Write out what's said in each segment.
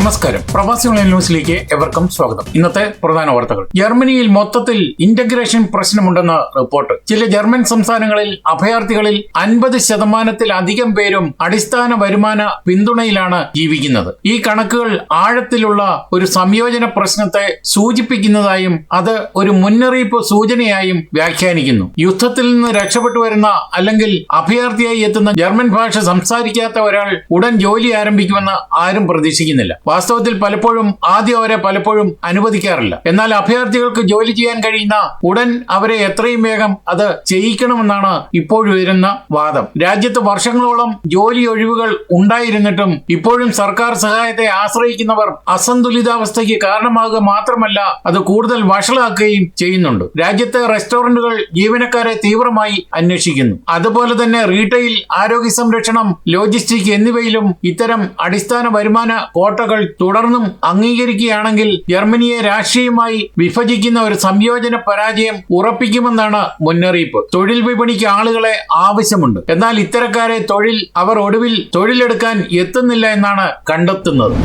നമസ്കാരം. പ്രവാസി ഓൺലൈൻ ന്യൂസിലേക്ക് എവർക്കും സ്വാഗതം. ഇന്നത്തെ പ്രധാന വാർത്തകൾ. ജർമ്മനിയിൽ മൊത്തത്തിൽ ഇന്റഗ്രേഷൻ പ്രശ്നമുണ്ടെന്ന റിപ്പോർട്ട്. ചില ജർമ്മൻ സംസ്ഥാനങ്ങളിൽ അഭയാർത്ഥികളിൽ അൻപത് ശതമാനത്തിലധികം പേരും അടിസ്ഥാന വരുമാന പിന്തുണയിലാണ് ജീവിക്കുന്നത്. ഈ കണക്കുകൾ ആഴത്തിലുള്ള ഒരു സംയോജന പ്രശ്നത്തെ സൂചിപ്പിക്കുന്നതായും അത് ഒരു മുന്നറിയിപ്പ് സൂചനയായും വ്യാഖ്യാനിക്കുന്നു. യുദ്ധത്തിൽ നിന്ന് രക്ഷപ്പെട്ടു വരുന്ന അല്ലെങ്കിൽ അഭയാർത്ഥിയായി എത്തുന്ന ജർമ്മൻ ഭാഷ സംസാരിക്കാത്ത ഒരാൾ ഉടൻ ജോലി ആരംഭിക്കുമെന്ന് ആരും പ്രതീക്ഷിക്കുന്നില്ല. വാസ്തവത്തിൽ പലപ്പോഴും ആദ്യം അവരെ പലപ്പോഴും അനുവദിക്കാറില്ല. എന്നാൽ അഭയാർത്ഥികൾക്ക് ജോലി ചെയ്യാൻ കഴിയുന്ന ഉടൻ അവരെ എത്രയും വേഗം അത് ചെയ്യിക്കണമെന്നാണ് ഇപ്പോഴും വരുന്ന വാദം. രാജ്യത്ത് വർഷങ്ങളോളം ജോലി ഒഴിവുകൾ ഉണ്ടായിരുന്നിട്ടും ഇപ്പോഴും സർക്കാർ സഹായത്തെ ആശ്രയിക്കുന്നവർ അസന്തുലിതാവസ്ഥയ്ക്ക് കാരണമാകുക മാത്രമല്ല അത് കൂടുതൽ വഷളാക്കുകയും ചെയ്യുന്നുണ്ട്. രാജ്യത്തെ റെസ്റ്റോറന്റുകൾ ജീവനക്കാരെ തീവ്രമായി അന്വേഷിക്കുന്നു. അതുപോലെ തന്നെ റീറ്റെയിൽ ആരോഗ്യ സംരക്ഷണം ലോജിസ്റ്റിക് എന്നിവയിലും ഇത്തരം അടിസ്ഥാന വരുമാന കോട്ടകൾ തുടർന്നും അംഗീകരിക്കുകയാണെങ്കിൽ ജർമ്മനിയെ രാഷ്ട്രീയമായി വിഭജിക്കുന്ന ഒരു സംയോജന പരാജയം ഉറപ്പിക്കുമെന്നാണ് മുന്നറിയിപ്പ്. തൊഴിൽ വിപണിക്ക് ആളുകളെ ആവശ്യമുണ്ട്. എന്നാൽ ഇത്തരക്കാരെ തൊഴിൽ അവർ ഒടുവിൽ തൊഴിലെടുക്കാൻ എത്തുന്നില്ല എന്നാണ് കണ്ടെത്തുന്നത്.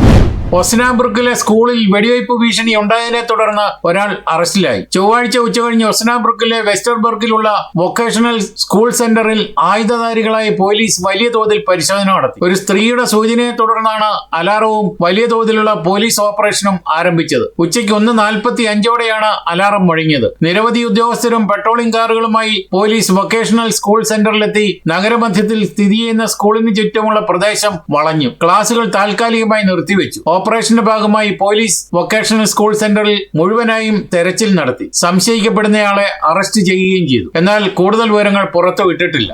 ഒസ്നാബ്രുക്കിലെ സ്കൂളിൽ വെടിവയ്പ് ഭീഷണി ഉണ്ടായതിനെ തുടർന്ന് ഒരാൾ അറസ്റ്റിലായി. ചൊവ്വാഴ്ച ഉച്ചകഴിഞ്ഞ് ഒസ്നാബ്രുക്കിലെ വെസ്റ്റർബർഗിലുള്ള വൊക്കേഷണൽ സ്കൂൾ സെന്ററിൽ ആയുധധാരികളായ പോലീസ് വലിയ തോതിൽ പരിശോധന നടത്തി. ഒരു സ്ത്രീയുടെ സൂചനയെ തുടർന്നാണ് അലാറവും വലിയ തോതിലുള്ള പോലീസ് ഓപ്പറേഷനും ആരംഭിച്ചത്. ഉച്ചയ്ക്ക് ഒന്ന് നാൽപ്പത്തി അഞ്ചോടെയാണ് അലാറം മുഴങ്ങിയത്. നിരവധി ഉദ്യോഗസ്ഥരും പെട്രോളിംഗ് കാറുകളുമായി പോലീസ് വൊക്കേഷണൽ സ്കൂൾ സെന്ററിലെത്തി നഗരമധ്യത്തിൽ സ്ഥിതി ചെയ്യുന്ന സ്കൂളിന് ചുറ്റുമുള്ള പ്രദേശം വളഞ്ഞു. ക്ലാസുകൾ താൽക്കാലികമായി നിർത്തിവെച്ചു. ഓപ്പറേഷന്റെ ഭാഗമായി പോലീസ് വൊക്കേഷണൽ സ്കൂൾ സെന്ററിൽ മുഴുവനായും തെരച്ചിൽ നടത്തി. സംശയിക്കപ്പെടുന്നയാളെ അറസ്റ്റ് ചെയ്യുകയും ചെയ്തു. എന്നാൽ കൂടുതൽ വിവരങ്ങൾ പുറത്തുവിട്ടിട്ടില്ല.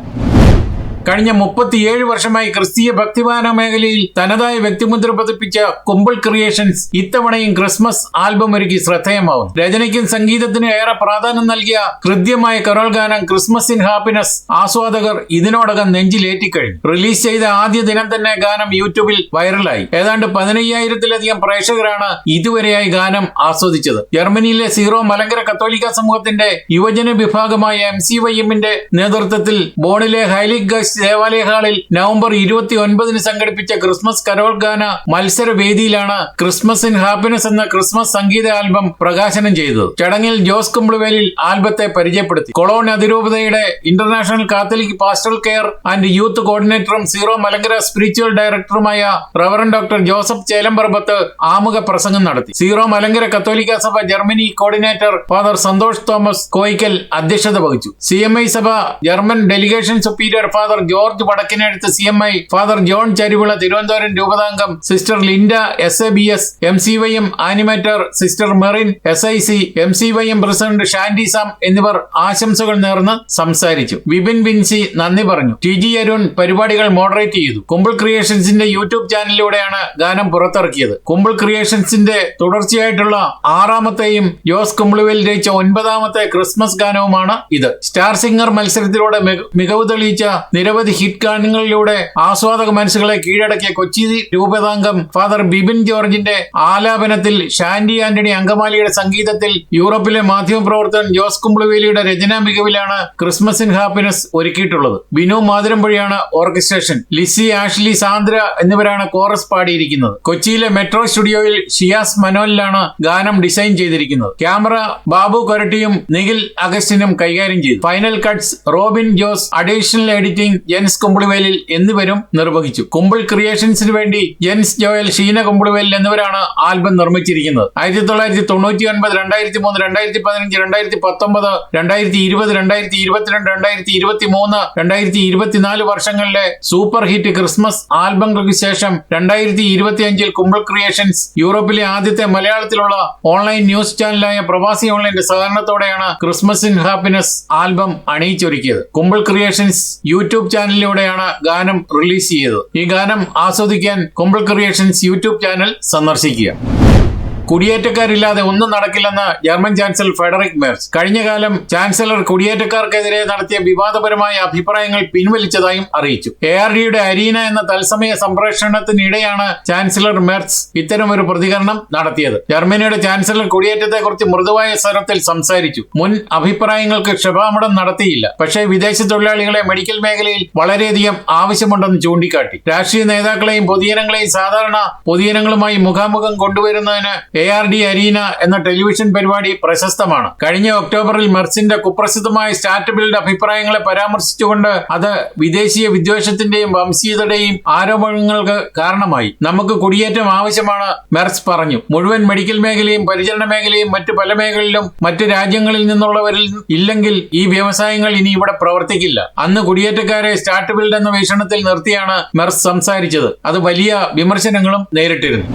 കഴിഞ്ഞ മുപ്പത്തിയേഴ് വർഷമായി ക്രിസ്തീയ ഭക്തിവാന മേഖലയിൽ തനതായ വ്യക്തിമുദ്ര പതിപ്പിച്ച കുമ്പിൾ ക്രിയേഷൻസ് ഇത്തവണയും ക്രിസ്മസ് ആൽബം ഒരുക്കി ശ്രദ്ധേയമാവും രചനയ്ക്കും സംഗീതത്തിനും ഏറെ പ്രാധാന്യം നൽകിയ ഹൃദ്യമായ കരോൾ ഗാനം ക്രിസ്മസ് ഇൻ ഹാപ്പിനെസ് ആസ്വാദകർ ഇതിനോടകം നെഞ്ചിലേറ്റിക്കഴിഞ്ഞു. റിലീസ് ചെയ്ത ആദ്യ ദിനം തന്നെ ഗാനം യൂട്യൂബിൽ വൈറലായി. ഏതാണ്ട് പതിനയ്യായിരത്തിലധികം പ്രേക്ഷകരാണ് ഇതുവരെയായി ഗാനം ആസ്വദിച്ചത്. ജർമ്മനിയിലെ സീറോ മലങ്കര കത്തോലിക്ക സമൂഹത്തിന്റെ യുവജന വിഭാഗമായ എം സി വൈ എമ്മിന്റെ നേതൃത്വത്തിൽ ബോണിലെ ഹൈലിക് ഗസ്റ്റ് ദേവാലയ ഹാളിൽ നവംബർ ഇരുപത്തി ഒൻപതിന് സംഘടിപ്പിച്ച ക്രിസ്മസ് കരോൾ ഗാന മത്സര വേദിയിലാണ് ക്രിസ്മസ് ഇൻ ഹാപ്പിനെസ് എന്ന ക്രിസ്മസ് സംഗീത ആൽബം പ്രകാശനം ചെയ്തത്. ചടങ്ങിൽ ജോസ് കുംബ്ലുവേലിൽ ആൽബത്തെ പരിചയപ്പെടുത്തി. കൊളോൺ അതിരൂപതയുടെ international Catholic pastoral care and youth കോർഡിനേറ്ററും Syro Malankara spiritual ഡയറക്ടറുമായ റവറൻ ഡോക്ടർ ജോസഫ് ചേലമ്പറമ്പത്ത് ആമുഖ പ്രസംഗം നടത്തി. സീറോ മലങ്കര കത്തോലിക്ക സഭ Germany coordinator father Santhosh Thomas Koickal അധ്യക്ഷത വഹിച്ചു. സി എം ഐ സഭ German delegation superior father George Vadakkinadath C M I father John Charivila Thiruvananthapuram രൂപതാംഗം sister Linda S A B S M C Y M animator sister Merin S I C M C Y M president Shandy Sam എന്നിവർ ആശംസകൾ നേർന്ന് സംസാരിച്ചു. വിപിൻ വിൻസി നന്ദി പറഞ്ഞു. T G Arun പരിപാടികൾ moderate ചെയ്തു. കുമ്പിൾ ക്രിയേഷൻസിന്റെ YouTube ചാനലിലൂടെയാണ് ഗാനം പുറത്തിറക്കിയത്. കുമ്പിൾ ക്രിയേഷൻസിന്റെ തുടർച്ചയായിട്ടുള്ള ആറാമത്തെയും ജോസ് കുമ്പിളുവിൽ രചിച്ച ഒൻപതാമത്തെ ക്രിസ്മസ് ഗാനവുമാണ് ഇത്. സ്റ്റാർ സിംഗർ മത്സരത്തിലൂടെ മിക- മികവ് തെളിയിച്ച നിരവധി ഹിറ്റ് ഗാനങ്ങളിലൂടെ ആസ്വാദക മനസ്സുകളെ കീഴടക്കിയ കൊച്ചി രൂപതാംഗം ഫാദർ ബിബിൻ ജോർജിന്റെ ആലാപനത്തിൽ ഷാൻഡി ആന്റണി അങ്കമാലിയുടെ സംഗീതത്തിൽ യൂറോപ്പിലെ മാധ്യമ പ്രവർത്തകൻ ജോസ് കുംബ്ലുവേലിയുടെ രചനാ മികവിലാണ് ക്രിസ്മസ് ഇൻ ഹാപ്പിനെസ് ഒരുക്കിയിട്ടുള്ളത്. ബിനു മാതിരമ്പുഴയാണ് ഓർക്കസ്ട്രേഷൻ. ലിസി ആഷ്ലി സാന്ദ്ര എന്നിവരാണ് കോറസ് പാടിയിരിക്കുന്നത്. കൊച്ചിയിലെ മെട്രോ സ്റ്റുഡിയോയിൽ ഷിയാസ് മനോലിലാണ് ഗാനം ഡിസൈൻ ചെയ്തിരിക്കുന്നത്. ക്യാമറ ബാബു കൊരട്ടിയും നിഖിൽ അഗസ്റ്റിനും കൈകാര്യം ചെയ്തു. Final cuts Robin Jose additional editing Jens Kumbilivelil എന്നിവരും നിർവഹിച്ചു. കുമ്പിൾ ക്രിയേഷൻസിന് വേണ്ടി ജെൻസ് ജോയൽ ഷീന കുമ്പിളിവേലിൽ എന്നിവരാണ് ആൽബം നിർമ്മിച്ചിരിക്കുന്നത്. ആയിരത്തി തൊള്ളായിരത്തി തൊണ്ണൂറ്റി ഒൻപത് രണ്ടായിരത്തി മൂന്ന് രണ്ടായിരത്തി പതിനഞ്ച് രണ്ടായിരത്തി പത്തൊമ്പത് രണ്ടായിരത്തി ഇരുപത് രണ്ടായിരത്തി ഇരുപത്തിരണ്ട് രണ്ടായിരത്തി ഇരുപത്തി മൂന്ന് രണ്ടായിരത്തി ഇരുപത്തിനാല് വർഷങ്ങളിലെ സൂപ്പർ ഹിറ്റ് ക്രിസ്മസ് ആൽബങ്ങൾക്ക് ശേഷം രണ്ടായിരത്തി ഇരുപത്തി അഞ്ചിൽ കുമ്പിൾ ക്രിയേഷൻസ് യൂറോപ്പിലെ ആദ്യത്തെ മലയാളത്തിലുള്ള ഓൺലൈൻ ന്യൂസ് ചാനലായ പ്രവാസി ഓൺലൈന്റെ സഹകരണത്തോടെയാണ് ക്രിസ്മസ് ഇൻ ഹാപ്പിനെസ് ആൽബം അണിയിച്ചൊരുക്കിയത്. കുമ്പിൾ ക്രിയേഷൻസ് യൂട്യൂബ് ചാനലിലൂടെയാണ് ഗാനം റിലീസ് ചെയ്തത്. ഈ ഗാനം ആസ്വദിക്കാൻ കുമ്പിൾ ക്രിയേഷൻസ് യൂട്യൂബ് ചാനൽ സന്ദർശിക്കുക. കുടിയേറ്റക്കാരില്ലാതെ ഒന്നും നടക്കില്ലെന്ന് ജർമ്മൻ ചാൻസലർ ഫെഡറിക് മെർസ്. കഴിഞ്ഞ കാലം ചാൻസലർ കുടിയേറ്റക്കാർക്കെതിരെ നടത്തിയ വിവാദപരമായ അഭിപ്രായങ്ങൾ പിൻവലിച്ചതായും അറിയിച്ചു. എ ആർ ഡിയുടെ അരീന എന്ന തത്സമയ സംപ്രേഷണത്തിനിടെയാണ് ചാൻസലർ മെർസ് ഇത്തരമൊരു പ്രതികരണം നടത്തിയത്. ജർമ്മനിയുടെ ചാൻസലർ കുടിയേറ്റത്തെക്കുറിച്ച് മൃദുവായ സ്വരത്തിൽ സംസാരിച്ചു. മുൻ അഭിപ്രായങ്ങൾക്ക് ക്ഷമാപണം നടത്തിയില്ല. പക്ഷേ വിദേശ തൊഴിലാളികളെ മെഡിക്കൽ മേഖലയിൽ വളരെയധികം ആവശ്യമുണ്ടെന്ന് ചൂണ്ടിക്കാട്ടി. രാഷ്ട്രീയ നേതാക്കളെയും പൊതുജനങ്ങളെയും സാധാരണ പൊതുജനങ്ങളുമായി മുഖാമുഖം കൊണ്ടുവരുന്നതിന് എ ആർ ഡി അരീന എന്ന ടെലിവിഷൻ പരിപാടി പ്രശസ്തമാണ്. കഴിഞ്ഞ ഒക്ടോബറിൽ മെർസിന്റെ കുപ്രസിദ്ധമായ സ്റ്റാർട്ടപ്പിളുടെ അഭിപ്രായങ്ങളെ പരാമർശിച്ചുകൊണ്ട് അത് വിദേശീയ വിദ്വേഷത്തിന്റെയും വംശീയതയുടെയും ആരോപണങ്ങൾക്ക് കാരണമായി. നമുക്ക് കുടിയേറ്റം ആവശ്യമാണ് മെർസ് പറഞ്ഞു. മുഴുവൻ മെഡിക്കൽ മേഖലയും പരിചരണ മേഖലയും മറ്റു പല മേഖലയിലും മറ്റു രാജ്യങ്ങളിൽ നിന്നുള്ളവരിൽ ഇല്ലെങ്കിൽ ഈ വ്യവസായങ്ങൾ ഇനി ഇവിടെ പ്രവർത്തിക്കില്ല. അന്ന് കുടിയേറ്റക്കാരെ സ്റ്റാർട്ട് ബിൽഡ് എന്ന വീക്ഷണത്തിൽ നിർത്തിയാണ് മെർസ് സംസാരിച്ചത്. അത് വലിയ വിമർശനങ്ങളും നേരിട്ടിരുന്നു.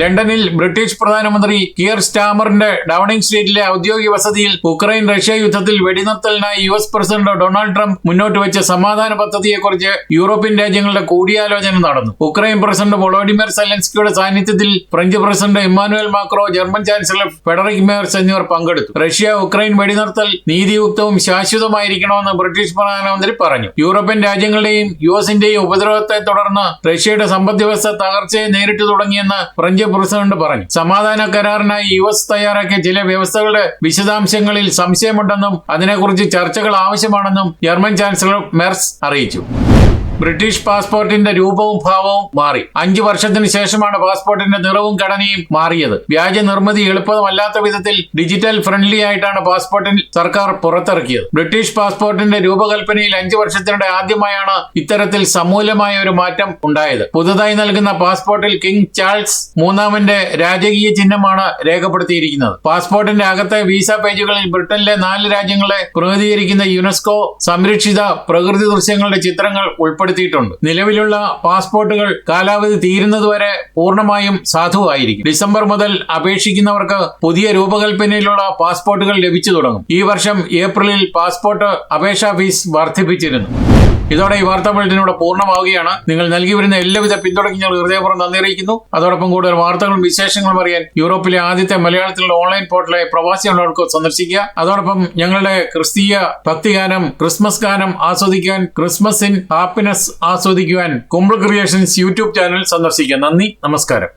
ലണ്ടനിൽ ബ്രിട്ടീഷ് പ്രധാനമന്ത്രി കിയർ സ്റ്റാമറിന്റെ ഡൌണിംഗ് സ്ട്രീറ്റിലെ ഔദ്യോഗിക വസതിയിൽ ഉക്രൈൻ റഷ്യ യുദ്ധത്തിൽ വെടിനിർത്തലിനായി U S president Donald Trump മുന്നോട്ട് വെച്ച സമാധാന പദ്ധതിയെക്കുറിച്ച് യൂറോപ്യൻ രാജ്യങ്ങളുടെ കൂടിയാലോചന നടന്നു. ഉക്രൈൻ പ്രസിഡന്റ് വൊളോഡിമിർ സെലൻസ്കിയുടെ സാന്നിധ്യത്തിൽ French president Emmanuel Macron German chancellor Friedrich Merz എന്നിവർ പങ്കെടുത്തു. റഷ്യ ഉക്രൈൻ വെടിനിർത്തൽ നീതിയുക്തവും ശാശ്വതമായിരിക്കണമെന്ന് ബ്രിട്ടീഷ് പ്രധാനമന്ത്രി പറഞ്ഞു. യൂറോപ്യൻ രാജ്യങ്ങളുടെയും യു എസിന്റെയും ഉപദ്രവത്തെ തുടർന്ന് റഷ്യയുടെ സമ്പദ് വ്യവസ്ഥ തകർച്ചയെ നേരിട്ടു തുടങ്ങിയെന്ന് ഫ്രഞ്ച് പ്രസിഡന്റ് പറഞ്ഞു. സമാധാന കരാറിനായി യു എസ് തയ്യാറാക്കിയ ചില വ്യവസ്ഥകളുടെ വിശദാംശങ്ങളിൽ സംശയമുണ്ടെന്നും അതിനെക്കുറിച്ച് ചർച്ചകൾ ആവശ്യമാണെന്നും ജർമ്മൻ ചാൻസലർ മെർസ് അറിയിച്ചു. ബ്രിട്ടീഷ് പാസ്പോർട്ടിന്റെ രൂപവും ഭാവവും മാറി. അഞ്ചു വർഷത്തിന് ശേഷമാണ് പാസ്പോർട്ടിന്റെ നിറവും ഘടനയും മാറിയത്. വ്യാജ നിർമ്മിതി എളുപ്പമല്ലാത്ത വിധത്തിൽ ഡിജിറ്റൽ ഫ്രണ്ട്ലി ആയിട്ടാണ് പാസ്പോർട്ടിൽ സർക്കാർ പുറത്തിറക്കിയത്. ബ്രിട്ടീഷ് പാസ്പോർട്ടിന്റെ രൂപകൽപ്പനയിൽ അഞ്ചു വർഷത്തിനിടെ ആദ്യമായാണ് ഇത്തരത്തിൽ സമൂലമായ ഒരു മാറ്റം ഉണ്ടായത്. പുതുതായി നൽകുന്ന പാസ്പോർട്ടിൽ കിങ് ചാൾസ് മൂന്നാമന്റെ രാജകീയ ചിഹ്നമാണ് രേഖപ്പെടുത്തിയിരിക്കുന്നത്. പാസ്പോർട്ടിന്റെ അകത്തെ വിസ പേജുകളിൽ ബ്രിട്ടനിലെ നാല് രാജ്യങ്ങളെ പ്രതിനിധീകരിക്കുന്ന യുനെസ്കോ സംരക്ഷിത പ്രകൃതി ദൃശ്യങ്ങളുടെ ചിത്രങ്ങൾ ഉൾപ്പെടുത്തിയിട്ടുണ്ട്. നിലവിലുള്ള പാസ്പോർട്ടുകൾ കാലാവധി തീരുന്നതുവരെ പൂർണമായും സാധുവായിരിക്കും. ഡിസംബർ മുതൽ അപേക്ഷിക്കുന്നവർക്ക് പുതിയ രൂപകൽപ്പനയിലുള്ള പാസ്പോർട്ടുകൾ ലഭിച്ചു തുടങ്ങും. ഈ വർഷം ഏപ്രിലിൽ പാസ്പോർട്ട് അപേക്ഷാ ഫീസ് വർദ്ധിപ്പിച്ചിരുന്നു. ഇതോടെ ഈ വാർത്താ ബുള്ളറ്റിനോട് പൂർണമാവുകയാണ്. നിങ്ങൾ നൽകി വരുന്ന എല്ലാവിധ പിന്തുണയ്ക്കും ഞങ്ങൾ ഹൃദയപൂർവം നന്ദി അറിയിക്കുന്നു. അതോടൊപ്പം കൂടുതൽ വാർത്തകളും വിശേഷങ്ങളും അറിയാൻ യൂറോപ്പിലെ ആദ്യത്തെ മലയാളത്തിലുള്ള ഓൺലൈൻ പോർട്ടലായ പ്രവാസി ഉള്ളവർക്ക് സന്ദർശിക്കുക. അതോടൊപ്പം ഞങ്ങളുടെ ക്രിസ്തീയ ഭക്തിഗാനം ക്രിസ്മസ് ഗാനം ആസ്വദിക്കാൻ ക്രിസ്മസ് ഇൻ ഹാപ്പിനെസ് ആസ്വദിക്കുവാൻ കുമ്പിൾ ക്രിയേഷൻസ് യൂട്യൂബ് ചാനൽ സന്ദർശിക്കുക. നന്ദി നമസ്കാരം.